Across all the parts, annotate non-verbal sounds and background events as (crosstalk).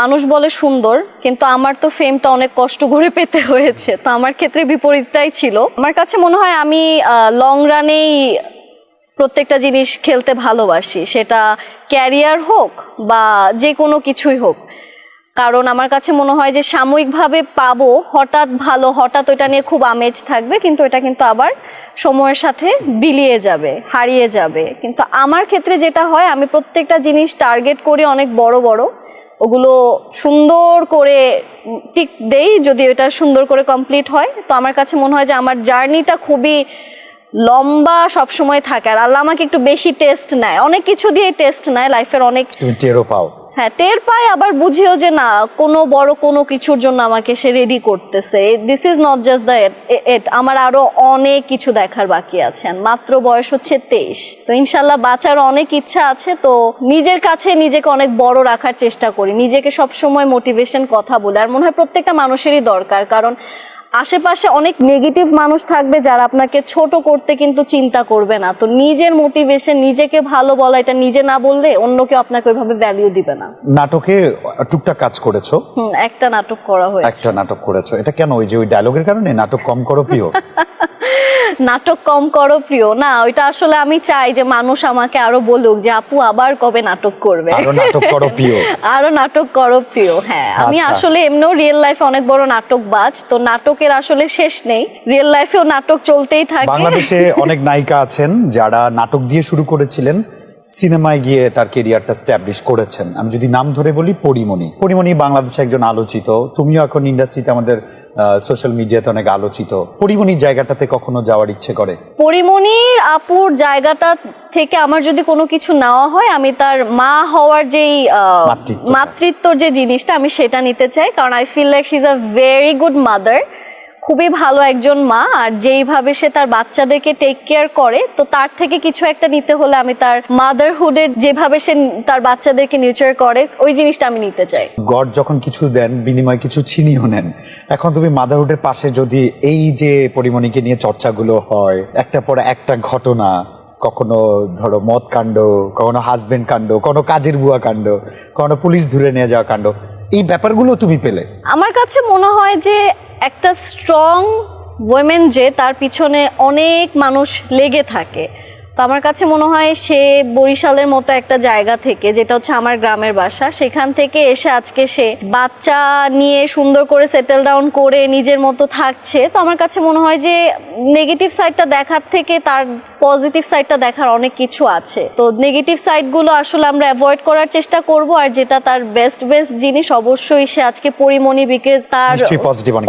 মানুষ বলে সুন্দর, কিন্তু আমার তো ফেমটা অনেক কষ্ট করে পেতে হয়েছে। তো আমার ক্ষেত্রে বিপরীতটাই ছিল। আমার কাছে মনে হয় আমি লং রানেই প্রত্যেকটা জিনিস খেলতে ভালোবাসি। সেটা ক্যারিয়ার হোক বা যে কোনো কিছুই হোক। কারণ আমার কাছে মনে হয় যে সাময়িকভাবে পাবো, হঠাৎ ভালো, হঠাৎ ওইটা নিয়ে খুব আমেজ থাকবে, কিন্তু এটা কিন্তু আবার সময়ের সাথে বিলিয়ে যাবে, হারিয়ে যাবে। কিন্তু আমার ক্ষেত্রে যেটা হয়, আমি প্রত্যেকটা জিনিস টার্গেট করি অনেক বড় বড়। ওগুলো সুন্দর করে টিক দেই, যদি এটা সুন্দর করে কমপ্লিট হয়। তো আমার কাছে মনে হয় যে আমার জার্নিটা খুবই লম্বা সবসময় থাকে। আর আল্লাহ আমাকে একটু বেশি টেস্ট নেয়। অনেক কিছু দিয়ে টেস্ট নেয় লাইফের অনেক টেরো পাও। হ্যাঁ টের পাই, আবার বুঝিও যে না, কোনো বড় কোনো কিছুর জন্য আমাকে সে রেডি করতেছে। This is not just the at আমার আরও অনেক কিছু দেখার বাকি আছে মাত্র বয়স হচ্ছে তেইশ। তো ইনশাল্লাহ বাঁচার অনেক ইচ্ছা আছে, তো নিজের কাছে নিজেকে অনেক বড় রাখার চেষ্টা করি, নিজেকে সব সময় মোটিভেশন কথা বলে, আর মনে হয় প্রত্যেকটা মানুষেরই দরকার, কারণ আশেপাশে অনেক নেগেটিভ মানুষ থাকবে যারা আপনাকে ছোট করতে কিন্তু চিন্তা করবে না। তো নিজের মোটিভেশন নিজেকে ভালো বলা এটা নিজে না বললে অন্য কেউ আপনাকে ওইভাবে ভ্যালিউ দিবে না। নাটকে টুকটাক কাজ করেছ? একটা নাটক করা হয়েছে। একটা নাটক করেছ। এটা কেন? ওই যে ওই ডায়লগের কারণে? নাটক কম করো প্রিয়। (laughs) নাটক কম করো প্রিয়। না ওইটা আসলে আমি চাই যে মানুষ আমাকে আরও বলুক যে আপু আবার কবে নাটক করবে? আরও নাটক করো প্রিয়। (laughs) আরও নাটক করো প্রিয়। হ্যাঁ আমি আচ্ছা। আসলে এমনিও রিয়েল লাইফে অনেক বড় নাটক বাজ তো নাটকের আসলে শেষ নেই। রিয়েল লাইফেও নাটক চলতেই থাকে। বাংলাদেশে অনেক নায়িকা আছেন যারা নাটক দিয়ে শুরু করেছিলেন। সিনেমায় গিয়ে তার কেরিয়ারটা স্ট্যাবলিশ করেছেন। আমি যদি নাম ধরে বলি পরিমণি। পরিমণি বাংলাদেশে একজন আলোচিত। তুমিও এখন ইন্ডাস্ট্রিতে আমাদের সোশ্যাল মিডিয়াতে অনেক আলোচিত। পরিমণির জায়গাটাতে কখনো যাওয়ার ইচ্ছে করে? পরিমণির আপুর জায়গাটা থেকে আমার যদি কোনো কিছু নেওয়া হয় আমি তার মা হওয়ার যেই মাতৃত্বর যে জিনিসটা আমি সেটা নিতে চাই। কারণ I feel like she is a very good mother খুবই ভালো একজন মা আর যেইভাবে সে তার বাচ্চাদেরকে টেক কেয়ার করে তো তার থেকে কিছু একটা নিতে হলে আমি তার মাদারহুডের যেভাবে সে তার বাচ্চাদেরকে নিউচার করে ওই জিনিসটা আমি নিতে চাই। গড যখন কিছু দেন বিনিময় কিছু ছিনিয়েও নেন। এখন তুমি মাদারহুডের পাশে যদি এই যে পরিমণিকে নিয়ে চর্চাগুলো হয় একটা পর একটা ঘটনা কখনো ধরো মদ কাণ্ড কখনো হাজবেন্ড কাণ্ড কখনো কাজের বুয়া কাণ্ড কখনো পুলিশ ধরে নিয়ে যাওয়া কাণ্ড এই ব্যাপারগুলো তুমি পেলে? আমার কাছে মনে হয় যে একটা স্ট্রং ওয়েমেন যে তার পিছনে অনেক মানুষ লেগে থাকে। তো আমার কাছে মনে হয় সে বরিশালের মতো একটা জায়গা থেকে যেটা হচ্ছে আমার গ্রামের বাসা সেখান থেকে এসে আজকে সে বাচ্চা নিয়ে সুন্দর করে সেটেল ডাউন করে নিজের মতো থাকছে। তো আমার কাছে মনে হয় যে নেগেটিভ সাইডটা দেখার থেকে তার পজিটিভ সাইডটা দেখার অনেক কিছু আছে। তো নেগেটিভ সাইডগুলো আসলে আমরা অ্যাভয়েড করার চেষ্টা করব আর যেটা তার বেস্ট বেস্ট জিনিস অবশ্যই সে আজকে পরিমণি বিকজ তার।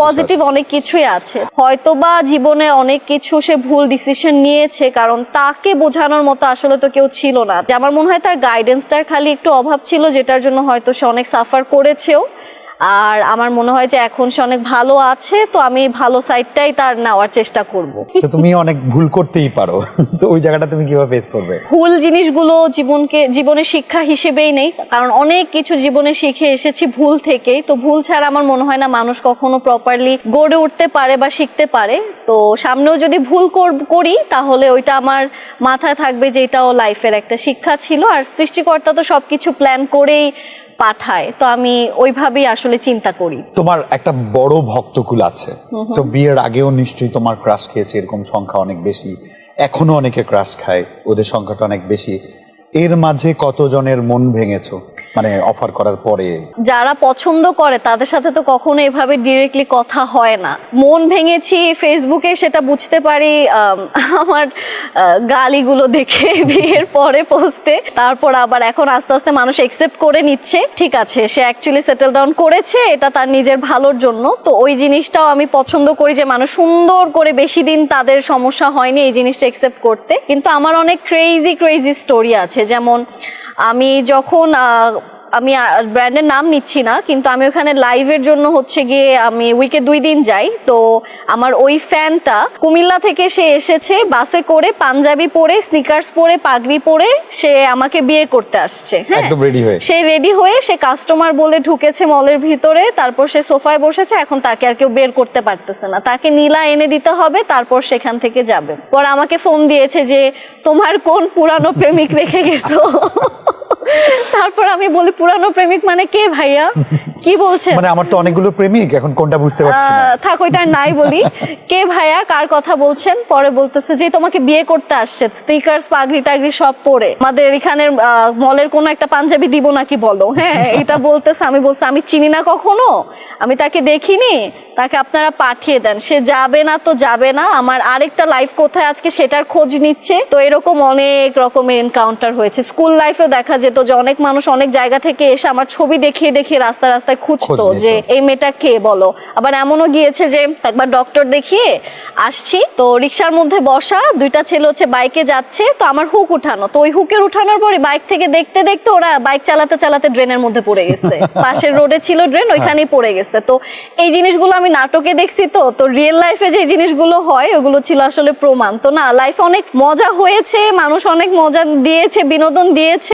পজিটিভ অনেক কিছুই আছে। হয়তোবা জীবনে অনেক কিছু সে ভুল ডিসিশন নিয়েছে কারণ তাকে বোঝানোর মতো আসলে তো কেউ ছিল না। আমার মনে হয় তার গাইডেন্সটার খালি একটু অভাব ছিল, যেটার জন্য হয়তো সে অনেক সাফার করেছেও। আর আমার মনে হয় যে এখন সে অনেক ভালো আছে তো আমি ভালো সাইডটাই তার নেওয়ার চেষ্টা করব। তুমি অনেক ভুল করতেই পারো। তো ওই জায়গাটা তুমি কীভাবে ফেস করবে? ভুল জিনিসগুলো জীবনকে জীবনের শিক্ষা হিসেবেই নেই কারণ অনেক কিছু জীবনে শিখে এসেছি ভুল থেকেই তো ভুল ছাড়া আমার মনে হয় না মানুষ কখনো প্রপারলি গড়ে উঠতে পারে বা শিখতে পারে। তো সামনেও যদি ভুল কর- করি তাহলে ওইটা আমার মাথায় থাকবে যে এটাও লাইফের একটা শিক্ষা ছিল। আর সৃষ্টিকর্তা তো সবকিছু প্ল্যান করেই পাঠায় তো আমি ওইভাবেই আসলে চিন্তা করি। তোমার একটা বড় ভক্তকুল আছে। তো বিয়ের আগেও নিশ্চয়ই তোমার ক্রাশ খেয়েছে এরকম সংখ্যা অনেক বেশি। এখনও অনেকে ক্রাশ খায় ওদের সংখ্যাটা অনেক বেশি। এর মাঝে কতজনের মন ভেঙেছো? মানে অফার করার পরে। যারা পছন্দ করে, তাদের সাথে তো কখনো এভাবে ডিরেক্টলি কথা হয় না। মন ভেঙেছি ফেসবুকে সেটা বুঝতে পারি আমার গালিগুলো দেখে বিয়ের পরে পোস্টে তারপর আবার এখন আস্তে আস্তে মানুষ একসেপ্ট করে নিচ্ছে। ঠিক আছে, সে অ্যাকচুয়ালি সেটেল ডাউন করেছে, এটা তার নিজের ভালোর জন্য। তো ওই জিনিসটাও আমি পছন্দ করি যে, মানুষ সুন্দর করে বেশি দিন তাদের সমস্যা হয়নি এই জিনিসটা একসেপ্ট করতে। কিন্তু আমার অনেক ক্রেজি ক্রেজি স্টোরি আছে। যেমন আমি যখন আমি ব্র্যান্ডের নাম নিচ্ছি না কিন্তু আমি ওখানে লাইভের জন্য হচ্ছে গিয়ে আমি উইকে দুই দিন যাই। তো আমার ওই ফ্যানটা কুমিল্লা থেকে সে এসেছে বাসে করে পাঞ্জাবি পরে স্নিকার্স পরে পাগড়ি পরে সে আমাকে বিয়ে করতে আসছে হয়ে? সে রেডি হয়ে সে কাস্টমার বলে ঢুকেছে মলের ভিতরে তারপর সে সোফায় বসেছে এখন তাকে আর কেউ বের করতে পারতেছে না। তাকে নীলা এনে দিতে হবে তারপর সেখান থেকে যাবে। পর আমাকে ফোন দিয়েছে যে তোমার কোন পুরানো প্রেমিক রেখে গেছো? তারপর আমি বলি পুরানো প্রেমিক মানে কে ভাইয়া? কি বলছেন? মানে আমার তো অনেকগুলো প্রেমিক এখন কোনটা বুঝতে পারছি না। থাক ওইটা নাই বলি। (laughs) কে ভাইয়া কার কথা বলছেন? পরে বলতেছে যে তোমাকে বিয়ে করতে আসছে। স্টিকার্স পাগড়ি টাগড়ি সব পরে। আমাদের এখানের মলের কোনো একটা পাঞ্জাবি দিব নাকি বলো? হ্যাঁ এটা বলতেছে আমি বলছি আমি চিনি না কখনো? আমি তাকে দেখিনি। তাকে আপনারা পাঠিয়ে দেন। সে যাবে না তো যাবে না। আমার আরেকটা লাইফ কোথায় আজকে সেটার খোঁজ নিচ্ছে। তো এরকম অনেক রকমের এনকাউন্টার হয়েছে। স্কুল লাইফেও দেখা যেত যে অনেক মানুষ অনেক জায়গা থেকে এসে আমার ছবি দেখিয়ে দেখিয়ে রাস্তা রাস্তা রাস্তায় খুঁজতো যে এই মেয়েটা কে বলো? আবার এমনও গিয়েছে যে একবার ডক্টর দেখিয়ে আসছি তো রিক্সার মধ্যে বসা দুইটা ছেলে হচ্ছে বাইকে যাচ্ছে তো আমার হুক উঠানো। তো ওই হুকের উঠানোর পরে বাইক থেকে দেখতে দেখতে ওরা বাইক চালাতে চালাতে ড্রেনের মধ্যে পড়ে গেছে। (laughs) পাশের রোডে ছিল ড্রেন ওইখানেই পড়ে গেছে। তো এই জিনিসগুলো আমি নাটকে দেখছি তো তো রিয়েল লাইফে যে জিনিসগুলো হয় ওগুলো ছিল আসলে প্রমাণ। তো না লাইফে অনেক মজা হয়েছে মানুষ অনেক মজা দিয়েছে বিনোদন দিয়েছে।